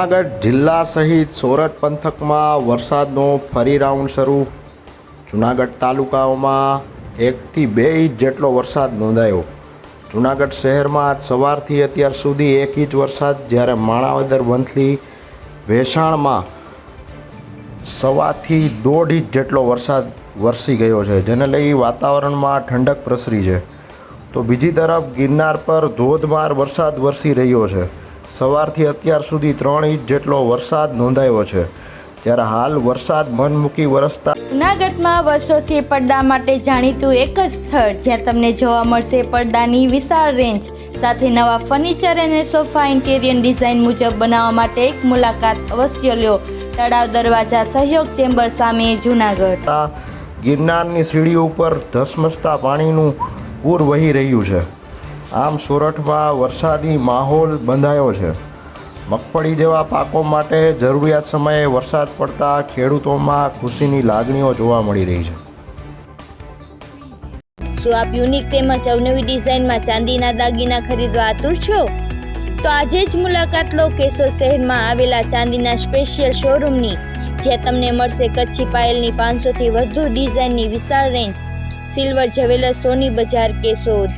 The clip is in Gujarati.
જૂનાગઢ જિલ્લા સહિત સોરઠ પંથકમાં વરસાદનો ફરી રાઉન્ડ શરૂ. જૂનાગઢ તાલુકાઓમાં એકથી બે ઇંચ જેટલો વરસાદ નોંધાયો. જૂનાગઢ શહેરમાં સવારથી અત્યાર સુધી એક ઇંચ વરસાદ જ્યારે માણાવદર વંથલી વેસાણમાં સવાથી દોઢ ઇંચ જેટલો વરસાદ વરસી ગયો છે, જેને લઈ વાતાવરણમાં ઠંડક પ્રસરી છે. તો બીજી તરફ ગિરનાર પર ધોધમાર વરસાદ વરસી રહ્યો છે. સવારથી અત્યાર સુધી ત્રણ ઇંચ જેટલો વરસાદ નોંધાયો છે. ત્યારે હાલ વરસાદ મન મૂકી વરસતા જૂનાગઢમાં વર્ષોથી પડદા માટે જાણીતું એક જ સ્થળ જ્યાં તમને જોવા મળશે પડદાની વિશાળ રેન્જ. સાથે નવા ફર્નિચર અને સોફા ઇન્ટેરિયર ડિઝાઇન મુજબ બનાવવા માટે એક મુલાકાત અવશ્ય લ્યો તળાવ દરવાજા સહયોગ ચેમ્બર સામે જૂનાગઢ. ગિરનારની સીડી ઉપર ધસમસતા પાણીનું પૂર વહી રહ્યું છે. આમ સુરતમાં વરસાદી માહોલ બંધાયો છે. મગફળી જેવા પાકો માટે જરૂરિયાત સમયે વરસાદ પડતા ખેડૂતોમાં ખુશીની લાગણીઓ જોવા મળી રહી છે. શું આપ યુનિક તેમજ અવનવી ડિઝાઇનમાં ચાંદીના દાગીના ખરીદવા આતુર છો? તો આજે જ મુલાકાત લો કેશોદ શહેરમાં આવેલા ચાંદીના સ્પેશિયલ શોરૂમની, જ્યાં તમને મળશે કચ્છી પાયલની પાંચસોથી વધુ ડિઝાઇનની વિશાળ રેન્જ, સિલ્વર જ્વેલર્સ સોની બજાર કેશોદ.